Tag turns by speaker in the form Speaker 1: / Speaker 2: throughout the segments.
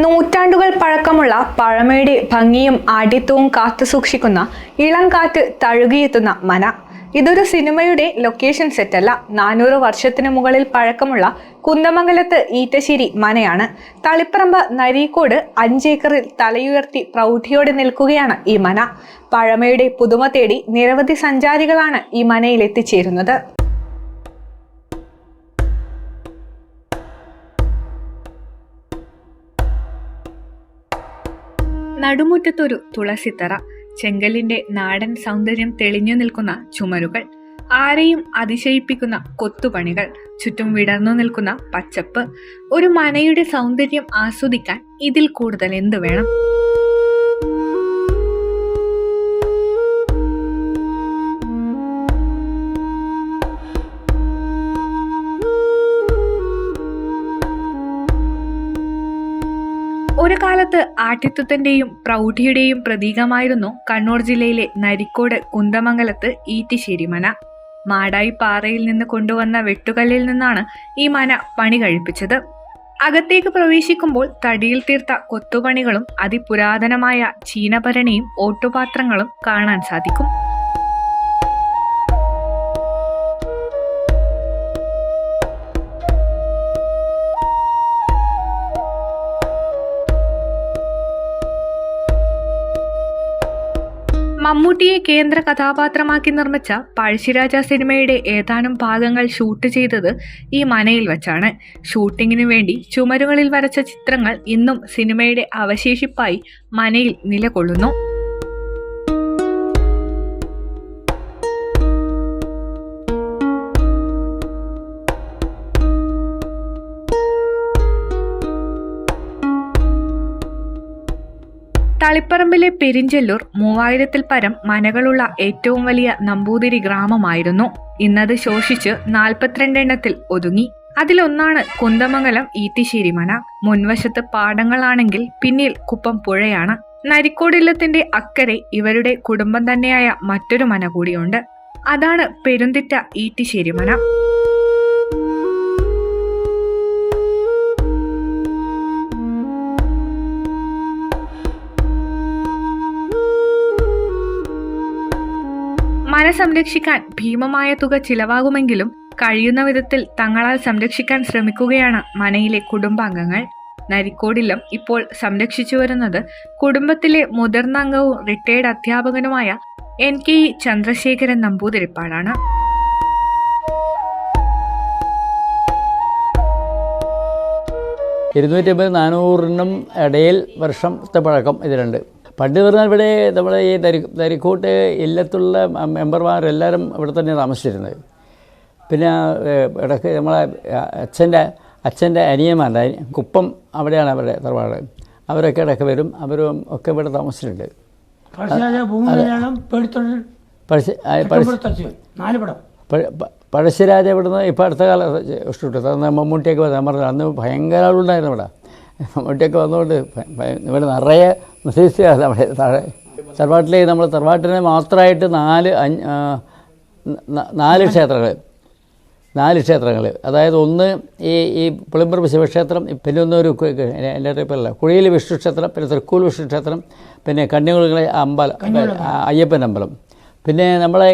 Speaker 1: നൂറ്റാണ്ടുകൾ പഴക്കമുള്ള പഴമയുടെ ഭംഗിയും ആഢ്യത്വവും കാത്തു സൂക്ഷിക്കുന്ന ഇളം കാറ്റ് തഴുകിയെത്തുന്ന മന. ഇതൊരു സിനിമയുടെ ലൊക്കേഷൻ സെറ്റല്ല നാനൂറ് വർഷത്തിന് മുകളിൽ പഴക്കമുള്ള കുന്ദമംഗലത്ത് ഈറ്റശ്ശേരി മനയാണ്. തളിപ്പറമ്പ് നരീക്കോട് അഞ്ചേക്കറിൽ തലയുയർത്തി പ്രൗഢിയോടെ നിൽക്കുകയാണ് ഈ മന. പഴമയുടെ പുതുമ തേടി നിരവധി സഞ്ചാരികളാണ് ഈ മനയിൽ എത്തിച്ചേരുന്നത് നടുമുറ്റത്തൊരു തുളസിത്തറ. ചെങ്കലിന്റെ നാടൻ സൗന്ദര്യം തെളിഞ്ഞു നിൽക്കുന്ന ചുമരുകൾ. ആരെയും അതിശയിപ്പിക്കുന്ന കൊത്തുപണികൾ. ചുറ്റും വിടർന്നു നിൽക്കുന്ന പച്ചപ്പ്. ഒരു മനയുടെ സൗന്ദര്യം ആസ്വദിക്കാൻ ഇതിൽ കൂടുതൽ എന്തു വേണം? ഒരു കാലത്ത് ആഠ്യത്വത്തിന്റെയും പ്രൗഢിയുടെയും പ്രതീകമായിരുന്നു കണ്ണൂർ ജില്ലയിലെ നരിക്കോട് കുന്തമംഗലത്ത് ഈറ്റിശ്ശേരി മന. മാടായി പാറയിൽ നിന്ന് കൊണ്ടുവന്ന വെട്ടുകല്ലിൽ നിന്നാണ് ഈ മന പണി കഴിപ്പിച്ചത്. അകത്തേക്ക് പ്രവേശിക്കുമ്പോൾ തടിയിൽ തീർത്ത കൊത്തുപണികളും അതിപുരാതനമായ ചീനഭരണിയും ഓട്ടുപാത്രങ്ങളും കാണാൻ സാധിക്കും. മമ്മൂട്ടിയെ കേന്ദ്ര കഥാപാത്രമാക്കി നിർമ്മിച്ച പഴശ്ശിരാജ സിനിമയുടെ ഏതാനും ഭാഗങ്ങൾ ഷൂട്ട് ചെയ്തത് ഈ മനയിൽ വച്ചാണ്. ഷൂട്ടിങ്ങിനു വേണ്ടി ചുമരുകളിൽ വരച്ച ചിത്രങ്ങൾ ഇന്നും സിനിമയുടെ അവശേഷിപ്പായി മനയിൽ നിലകൊള്ളുന്നു. തളിപ്പറമ്പിലെ പെരിഞ്ചെല്ലൂർ മൂവായിരത്തിൽ പരം മനകളുള്ള ഏറ്റവും വലിയ നമ്പൂതിരി ഗ്രാമമായിരുന്നു. ഇന്നത് ശോഷിച്ച് നാൽപ്പത്തിരണ്ടെണ്ണത്തിൽ ഒതുങ്ങി. അതിലൊന്നാണ് കുന്തമംഗലം ഈത്തിശ്ശേരി മന. മുൻവശത്ത് പാടങ്ങളാണെങ്കിൽ പിന്നിൽ കുപ്പം പുഴയാണ്. നരിക്കോടില്ലത്തിന്റെ അക്കരെ ഇവരുടെ കുടുംബം തന്നെയായ മറ്റൊരു മന കൂടിയുണ്ട്. അതാണ് പെരുന്തിറ്റ ഈത്തിശ്ശേരി മന. സംരക്ഷിക്കാൻ ഭീമമായ തുക ചിലവാകുമെങ്കിലും കഴിയുന്ന വിധത്തിൽ തങ്ങളാൽ സംരക്ഷിക്കാൻ ശ്രമിക്കുകയാണ് മനയിലെ കുടുംബാംഗങ്ങൾ. നരിക്കോടിലും ഇപ്പോൾ സംരക്ഷിച്ചു വരുന്നത് കുടുംബത്തിലെ മുതിർന്ന അംഗവും റിട്ടയർഡ് അധ്യാപകനുമായ എൻ കെ ഇ ചന്ദ്രശേഖരൻ നമ്പൂതിരിപ്പാടാണ്.
Speaker 2: ഇരുന്നൂറ്റമ്പത് നാനൂറിനും ഇടയിൽ വർഷത്തെ പഴക്കം ഇതിലുണ്ട്. പണ്ട് പറഞ്ഞാൽ ഇവിടെ നമ്മുടെ ഈ തരി തരിക്കോട്ട് ഇല്ലത്തുള്ള മെമ്പർമാരെല്ലാവരും ഇവിടെ തന്നെ താമസിച്ചിരുന്നത്. പിന്നെ ഇടയ്ക്ക് നമ്മളെ അച്ഛന്റെ അച്ഛന്റെ അനിയന്മാരുടെ കുപ്പം അവിടെയാണ് അവരുടെ തറവാട്. അവരൊക്കെ ഇടയ്ക്ക് വരും അവരും ഒക്കെ ഇവിടെ താമസിച്ചിട്ടുണ്ട്.
Speaker 3: പഴശ്ശിരാജ
Speaker 2: ഇവിടുന്ന് ഇപ്പോൾ അടുത്ത കാലത്ത് ഇഷ്ടപ്പെട്ടു മമ്മൂട്ടിയൊക്കെ വന്നു പറഞ്ഞു അന്ന് ഭയങ്കര ആളുണ്ടായിരുന്നു ഇവിടെ. മമ്മൂട്ടിയൊക്കെ വന്നുകൊണ്ട് ഇവിടെ നിറയെ മെസ്സേജ് അവിടെ താഴെ. തറവാട്ടിലെ നമ്മൾ തറവാട്ടിനെ മാത്രമായിട്ട് നാല് അഞ്ച് നാല് ക്ഷേത്രങ്ങൾ നാല് ക്ഷേത്രങ്ങൾ അതായത് ഒന്ന് ഈ ഈ പുളിമ്പറമ്പ് ശിവക്ഷേത്രം പിന്നെ ഒന്നൊരു എന്റെ അറിയപ്പല്ല കുഴിയിൽ വിഷ്ണു ക്ഷേത്രം പിന്നെ തൃക്കൂൽ വിഷ്ണു ക്ഷേത്രം പിന്നെ കന്യാകുളങ്ങളെ അമ്പലം അയ്യപ്പൻ അമ്പലം. പിന്നെ നമ്മളെ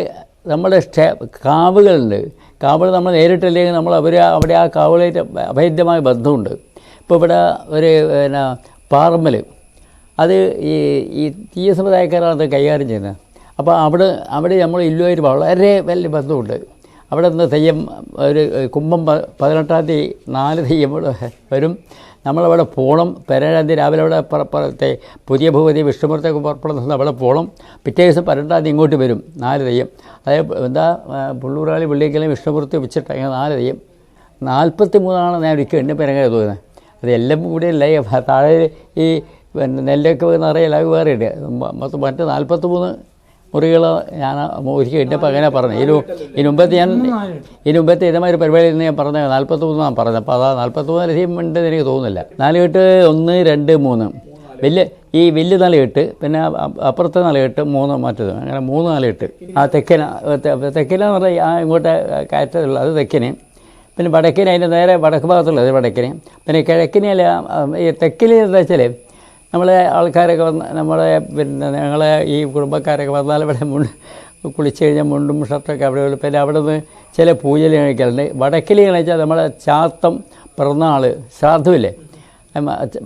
Speaker 2: നമ്മുടെ ക്ഷേ കാവുകളുണ്ട്. കാവുകൾ നമ്മൾ നേരിട്ടില്ലെങ്കിൽ നമ്മൾ അവർ അവിടെ ആ കാവുകളായിട്ട് അഭേദ്യമായ ബന്ധമുണ്ട്. ഇപ്പോൾ ഇവിടെ ഒരു പിന്നെ പാറമ്മൽ അത് ഈ ഈ തീയ സമുദായക്കാരാണ് അത് കൈകാര്യം ചെയ്യുന്നത്. അപ്പോൾ അവിടെ അവിടെ നമ്മൾ ഇല്ലുമായിട്ട് വളരെ വലിയ ബന്ധമുണ്ട്. അവിടെ നിന്ന് തെയ്യം ഒരു കുംഭം പതിനെട്ടാം തീയതി നാല് തെയ്യം ഇവിടെ വരും. നമ്മളവിടെ പോകണം പതിനേഴാം തീയതി രാവിലെ അവിടെ പുതിയ ഭൂപതി വിഷ്ണുപുരത്തേക്ക് പുറപ്പെടുന്ന അവിടെ പോകണം പിറ്റേ ദിവസം പതിനെട്ടാം തീയതി ഇങ്ങോട്ട് വരും നാല് തെയ്യം. അതായത് എന്താ പുള്ളൂരാളി പുള്ളൂറാളി വെള്ളിക്കലും വിഷ്ണുപുരത്ത് വെച്ചിട്ട് നാല് തെയ്യം. നാൽപ്പത്തി മൂന്നാണ് ഞാൻ ഒരിക്കൽ എന്നെ പേരങ്ങനെ തോന്നുന്നത്. അത് കൂടെ അല്ല താഴെ ഈ പിന്നെ നെല്ലൊക്കെ നിറയെ ഇളവ് വേറെ ഉണ്ട് മൊത്തം മറ്റ് നാൽപ്പത്തി മൂന്ന് മുറികൾ ഞാൻ ഒരിക്കൽ എന്റെ അങ്ങനെ പറഞ്ഞു ഇതിനു ഇതിനുമ്പത്തെ ഞാൻ ഇതിനുമ്പത്തെ ഇതേമാതിരി പരിപാടിയിൽ നിന്ന് ഞാൻ പറഞ്ഞത് നാൽപ്പത്തി മൂന്നാണ് പറഞ്ഞത്. അപ്പോൾ അതാ നാൽപ്പത്തി മൂന്ന് ലക്ഷ്യം ഉണ്ടെന്ന് എനിക്ക് തോന്നുന്നില്ല. നാല് കെട്ട് ഒന്ന് രണ്ട് മൂന്ന്. വലിയ ഈ വലിയ നാലുകെട്ട് പിന്നെ അപ്പുറത്തെ നാലുകെട്ട് മൂന്ന് മറ്റത്. അങ്ങനെ മൂന്ന് നാലുകെട്ട് ആ തെക്കന തെക്കന എന്ന് പറഞ്ഞാൽ ആ ഇങ്ങോട്ട് കയറ്റുള്ളൂ അത് തെക്കന്. പിന്നെ വടക്കിന് അതിന്റെ നേരെ വടക്ക് ഭാഗത്തുള്ളത് വടക്കിന് പിന്നെ കിഴക്കിന് ഈ തെക്കിന് എന്താ വെച്ചാൽ നമ്മളെ ആൾക്കാരൊക്കെ വന്ന് നമ്മളെ പിന്നെ ഞങ്ങളെ ഈ കുടുംബക്കാരൊക്കെ വന്നാൽ ഇവിടെ മുണ്ട് കുളിച്ച് കഴിഞ്ഞാൽ മുണ്ടും ഷർട്ടൊക്കെ അവിടെ ഉള്ളു. പിന്നെ അവിടെ നിന്ന് ചില പൂജകൾ കഴിക്കലുണ്ട് വടക്കിൽ കഴിച്ചാൽ നമ്മളെ ചാത്തം പിറന്നാൾ ശ്രാദ്ധമില്ലേ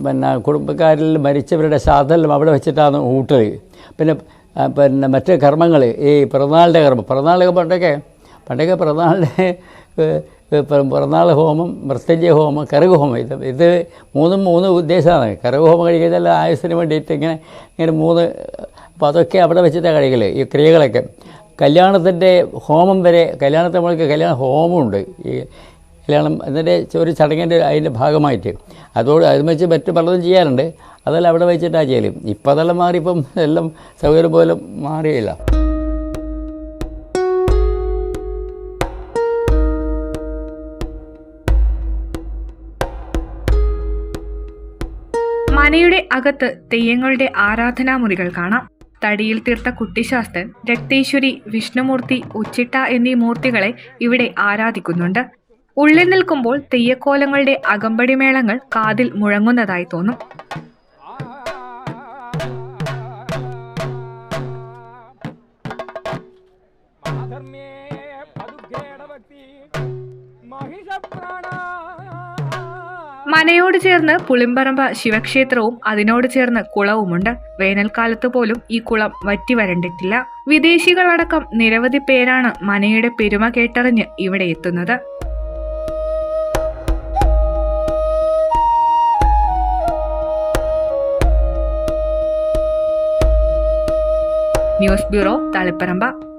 Speaker 2: പിന്നെ കുടുംബക്കാരിൽ മരിച്ചവരുടെ ശ്രാദ്ധമെല്ലാം അവിടെ വെച്ചിട്ടാണ് ഊട്ടൽ പിന്നെ പിന്നെ മറ്റ് കർമ്മങ്ങൾ ഈ പിറന്നാളിന്റെ കർമ്മം. പിറന്നാളൊക്കെ പണ്ടൊക്കെ പണ്ടൊക്കെ പിറന്നാളിന്റെ പിറന്നാൾ ഹോമം മൃത്യഞ്ജയ ഹോമം കറുകുഹോമം ഇത് ഇത് മൂന്നും മൂന്ന് ഉദ്ദേശമാണ്. കറുകുഹോമം കഴിക്കുന്നതല്ല ആയുസ്സിന് വേണ്ടിയിട്ട് ഇങ്ങനെ ഇങ്ങനെ മൂന്ന് അപ്പോൾ അതൊക്കെ അവിടെ വെച്ചിട്ടാണ് കഴിക്കൽ ഈ ക്രിയകളൊക്കെ. കല്യാണത്തിന്റെ ഹോമം വരെ കല്യാണത്തെ നമ്മൾക്ക് കല്യാണ ഹോമമുണ്ട്. ഈ കല്യാണം എന്നിട്ട് ഒരു ചടങ്ങിന്റെ അതിന്റെ ഭാഗമായിട്ട്. അതോട് അത് വെച്ച് മറ്റ് പലതും ചെയ്യാറുണ്ട്. അതെല്ലാം അവിടെ വെച്ചിട്ടാണ് ചെയ്യൽ ഇപ്പം അതെല്ലാം മാറി എല്ലാം സൗകര്യം പോലും മാറിയില്ല.
Speaker 1: മനയുടെ അകത്ത് തെയ്യങ്ങളുടെ ആരാധനാമുറികൾ കാണാം. തടിയിൽ തീർത്ത കുട്ടിശാസ്ത്രൻ രക്തേശ്വരി വിഷ്ണുമൂർത്തി ഉച്ചിട്ട എന്നീ മൂർത്തികളെ ഇവിടെ ആരാധിക്കുന്നുണ്ട്. ഉള്ളിൽ നിൽക്കുമ്പോൾ തെയ്യക്കോലങ്ങളുടെ അകമ്പടി മേളങ്ങൾ കാതിൽ മുഴങ്ങുന്നതായി തോന്നും.
Speaker 4: മഹിഷപ്രാണ.
Speaker 1: മനയോട് ചേർന്ന് പുളിമ്പറമ്പ ശിവക്ഷേത്രവും അതിനോട് ചേർന്ന് കുളവുമുണ്ട്. വേനൽക്കാലത്ത് പോലും ഈ കുളം വറ്റി വരണ്ടിട്ടില്ല. വിദേശികളടക്കം നിരവധി പേരാണ് മനയുടെ പെരുമ കേട്ടറിഞ്ഞ് ഇവിടെ എത്തുന്നത്. News bureau Taliparamba.